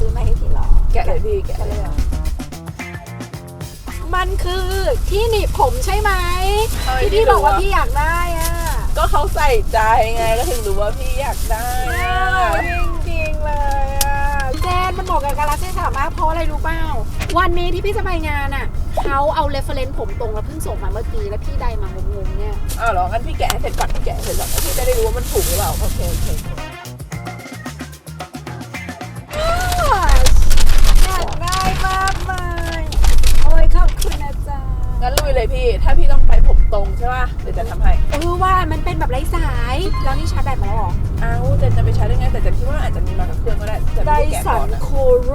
ซื้อมาให้พี่เหรอแกะเลยพี่แกะเลยมันคือที่หนีบผมใช่ไหมเอ้ยที่พี่บอกว่าพี่อยากได้อะก็เขาใส่ใจไงก็ถึงรู้ว่าพี่อยากได้น่าอะรักจริงๆเลยอะแจนมันบอกกับการรักเทศามากเพราะอะไรรู้เปล่าวันนี้ที่พี่จะไปงานอะเขาเอาเรฟเฟรนซ์ผมตรงแล้วเพิ่งส่งมาเมื่อกี้แล้วพี่ได้มางงๆเนี่ยอ้าวเหรองั้นพี่แกะให้เสร็จก่อนพี่แกะให้เสร็จก่อนแล้วพี่จะได้รู้ว่ามันถูกหรือเปล่าโอเคโอเค เลยพี่ ถ้าพี่ต้องไปผมตรงใช่ป่ะเดี๋ยวจะทำให้ เออว่ามันเป็นแบบไร้สาย แล้วนี่ชาร์จแบตมาแล้วเหรออ้าวเจนจะไปใช้ได้ไง แต่เจนคิดว่าอาจจะมีมากับเครื่องก็ได้จะไดไม่ได้แกะสัก่อนนอะโคโร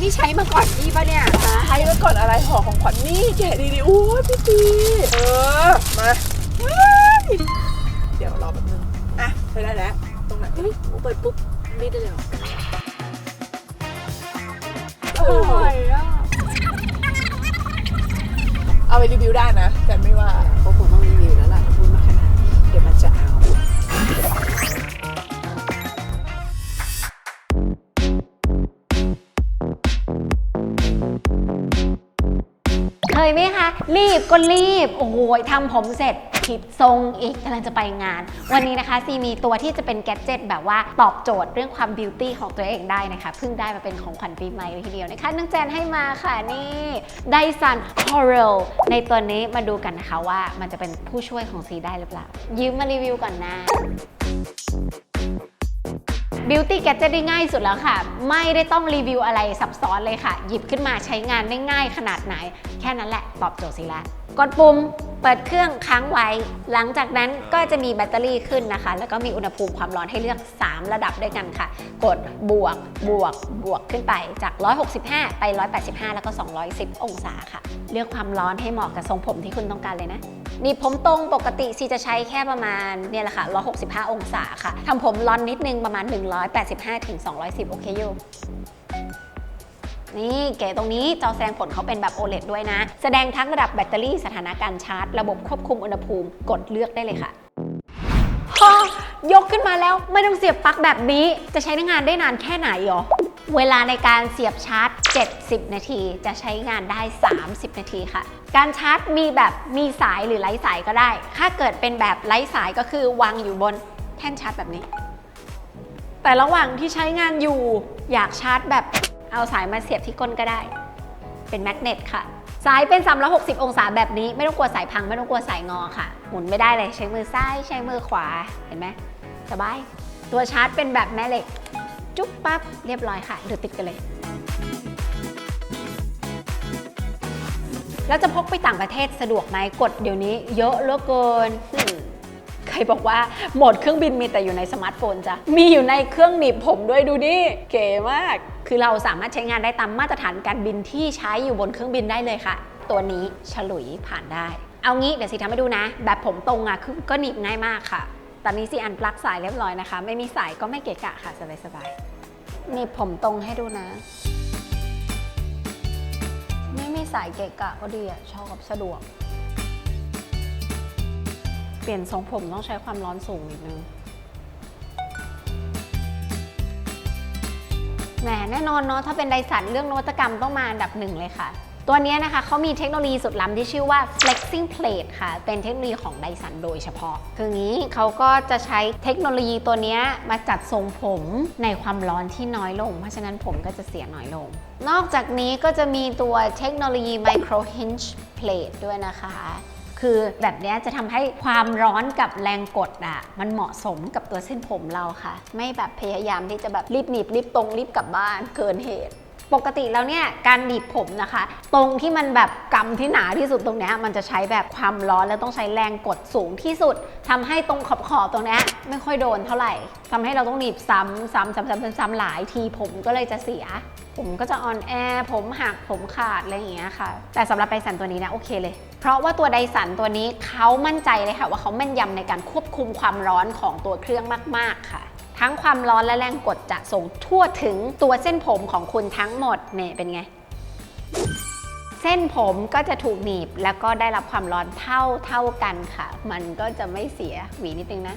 นี่ใช้มาก่อนพี่ปะเนี่ยฮะใช้ไว้ก่อนอะไรห่อของขวัญนี่แกะดีๆโอ้ยพี่จีเออ มาเฮ้ยเดี๋ยวรอแป๊บนึง อะไปได้แล้ว ตรงไหนเฮ้ยเปิดปุ๊บรีดได้เลย เอาไปรีวิวได้นะแต่ไม่ว่า เคยไหมคะ รีบก็รีบ โอ้โหทำผมเสร็จผิดทรงอีกกำลังจะไปงาน วันนี้นะคะซีมีตัวที่จะเป็นแกดเจิตแบบว่าตอบโจทย์เรื่องความบิวตี้ของตัวเองได้นะคะเพิ่งได้มาเป็นของขวัญปีใหม่เลยทีเดียวนะคะน้องแจนให้มาค่ะนี่ไดซัน c o r a l ในตัวนี้มาดูกันนะคะว่ามันจะเป็นผู้ช่วยของซีได้หรือเปล่ายืมมารีวิวก่อนนะ บิวตี้แกจะได้ง่ายสุดแล้วค่ะ ไม่ได้ต้องรีวิวอะไรซับซ้อนเลยค่ะ หยิบขึ้นมาใช้งานได้ง่ายขนาดไหน แค่นั้นแหละตอบโจทย์สิละกดปุ่ม เปิดเครื่องค้างไว้ หลังจากนั้นก็จะมีแบตเตอรี่ขึ้นนะคะ แล้วก็มีอุณหภูมิความร้อนให้เลือก 3 ระดับด้วยกันค่ะ กดบวกบวกบวกขึ้นไปจาก 165 ไป 185 แล้วก็ 210 องศาค่ะ เลือกความร้อนให้เหมาะกับทรงผมที่คุณต้องการเลยนะนี่ผมตรงปกติซีจะใช้แค่ประมาณเนี่ยแหละค่ะ 165 องศาค่ะทำผมร้อนนิดนึงประมาณ 185ถึง210 โอเคอยู่ นี่เก๋ตรงนี้จอแสดงผลเขาเป็นแบบ OLED ด้วยนะ แสดงทั้งระดับแบตเตอรี่สถานะการชาร์จ ระบบควบคุมอุณหภูมิกดเลือกได้เลยค่ะยกขึ้นมาแล้วไม่ต้องเสียบปลั๊กแบบนี้ จะใช้งานได้นานแค่ไหนหรอ เวลาในการเสียบชาร์จ 70 นาที จะใช้งานได้ 30 นาทีค่ะ การชาร์จมีแบบมีสายหรือไร้สายก็ได้ ถ้าเกิดเป็นแบบไร้สายก็คือวางอยู่บนแท่นชาร์จแบบนี้ แต่ระหว่างที่ใช้งานอยู่อยากชาร์จแบบ เอาสายมาเสียบที่ก้นก็ได้ เป็นแมกเนตค่ะ สายเป็น 360 องศาแบบนี้ ไม่ต้องกลัวสายพัง ไม่ต้องกลัวสายงอค่ะ หมุนไม่ได้เลย ใช้มือซ้าย ใช้มือขวา เห็นไหมสบาย ตัวชาร์จเป็นแบบแม่เหล็ก จุ๊บปั๊บ เรียบร้อยค่ะหรือติดกันเลยแล้วจะพกไปต่างประเทศสะดวกไหมกดเดี๋ยวนี้เยอะเหลือเกิน ใครบอกว่าโหมดเครื่องบินมีแต่อยู่ในสมาร์ทโฟนจ้ะ มีอยู่ในเครื่องหนีบผมด้วยดูดิ เก๋มาก คือเราสามารถใช้งานได้ตามมาตรฐานการบินที่ใช้อยู่บนเครื่องบินได้เลยค่ะ ตัวนี้ฉลุยผ่านได้ เอางี้เดี๋ยวสิทำให้ดูนะ แบบผมตรงอะคือก็หนีบง่ายมากค่ะ ตอนนี้สิอันปลั๊กสายเรียบร้อยนะคะ ไม่มีสายก็ไม่เกะกะค่ะสบายๆหนีบผมตรงให้ดูนะ ไม่มีสายเกะกะก็ดีอะชอบสะดวก เปลี่ยนทรงผมต้องใช้ความร้อนสูงนิดนึงแหมแน่นอนเนาะถ้าเป็นไดสันเรื่องนวัตกรรมต้องมาอันดับหนึ่งเลยค่ะ ตัวนี้นะคะเขามีเทคโนโลยีสุดล้ำที่ชื่อว่า flexing plate ค่ะ เป็นเทคโนโลยีของไดสันโดยเฉพาะ คืองี้เขาก็จะใช้เทคโนโลยีตัวนี้มาจัดทรงผมในความร้อนที่น้อยลง เพราะฉะนั้นผมก็จะเสียน้อยลง นอกจากนี้ก็จะมีตัวเทคโนโลยี micro hinge plate ด้วยนะคะ คือแบบนี้จะทำให้ความร้อนกับแรงกดอะมันเหมาะสมกับตัวเส้นผมเราค่ะ ไม่แบบพยายามที่จะแบบรีบหนีบรีบตรงรีบกลับบ้านเกินเหตุปกติแล้วเนี่ยการหนีบผมนะคะ ตรงที่มันแบบกำที่หนาที่สุดตรงเนี้ยมันจะใช้แบบความร้อนแล้วต้องใช้แรงกดสูงที่สุดทำให้ตรงขอบขอบๆตรงเนี้ยไม่ค่อยโดนเท่าไหร่ทำให้เราต้องหนีบซ้ำซ้ำซ้ำซ้ำซ้ำหลายทีผมก็เลยจะเสีย ผมก็จะออนแอร์ผมหักผมขาดอะไรอย่างเงี้ยค่ะ แต่สำหรับไดสันตัวนี้นะโอเคเลย ราะว่าตัวไดสันตัวนี้เขามั่นใจเลยค่ะว่าเขาแม่นยำในการควบคุมความร้อนของตัวเครื่องมาก ๆ ค่ะทั้งความร้อนและแรงกดจะส่งทั่วถึงตัวเส้นผมของคุณทั้งหมดเนี่ยเป็นไง เส้นผมก็จะถูกหนีบแล้วก็ได้รับความร้อนเท่าเท่ากันค่ะ มันก็จะไม่เสียหวีนิดนึงนะ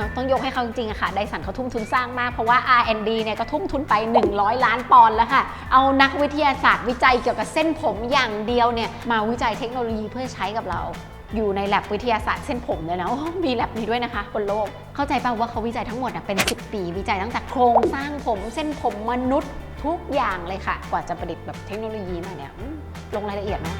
เขาต้องยกให้เขาจริงๆอะค่ะไดสันเขาทุ่มทุนสร้างมากเพราะว่า R&D เนี่ยก็ทุ่มทุนไป 100 ล้านปอนด์แล้วค่ะ เอานักวิทยาศาสตร์วิจัยเกี่ยวกับเส้นผมอย่างเดียวเนี่ยมาวิจัยเทคโนโลยีเพื่อใช้กับเราอยู่ในแลบวิทยาศาสตร์เส้นผมเลยนะโอ้มีแลบนี้ด้วยนะคะบนโลก เข้าใจป่าวว่าเขาวิจัยทั้งหมดเป็น 10 ปี วิจัยตั้งแต่โครงสร้างผมเส้นผมมนุษย์ทุกอย่างเลยค่ะ กว่าจะประดิษฐ์แบบเทคโนโลยีมาเนี่ยลงรายละเอียดนะ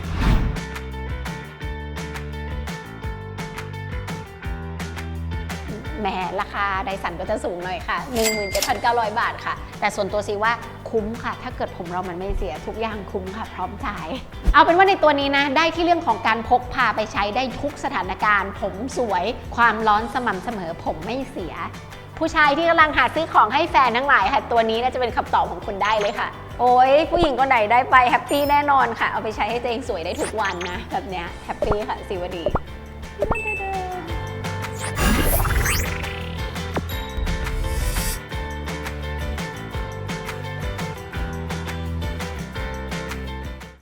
แหมราคาไดสันก็จะสูงหน่อยค่ะ 17,900 บาทค่ะ แต่ส่วนตัวซีว่าคุ้มค่ะ ถ้าเกิดผมเรามันไม่เสียทุกอย่างคุ้มค่ะ พร้อมจ่าย เอาเป็นว่าในตัวนี้นะ ได้ที่เรื่องของการพกพาไปใช้ได้ทุกสถานการณ์ ผมสวย ความร้อนสม่ำเสมอผมไม่เสีย ผู้ชายที่กำลังหาซื้อของให้แฟนทั้งหลายค่ะ ตัวนี้น่าจะเป็นคำตอบของคุณได้เลยค่ะ โอ้ยผู้หญิงคนไหนได้ไปแฮปปี้แน่นอนค่ะ เอาไปใช้ให้ตัวเองสวยได้ทุกวันนะแบบเนี้ยแฮปปี้ค่ะสิวดี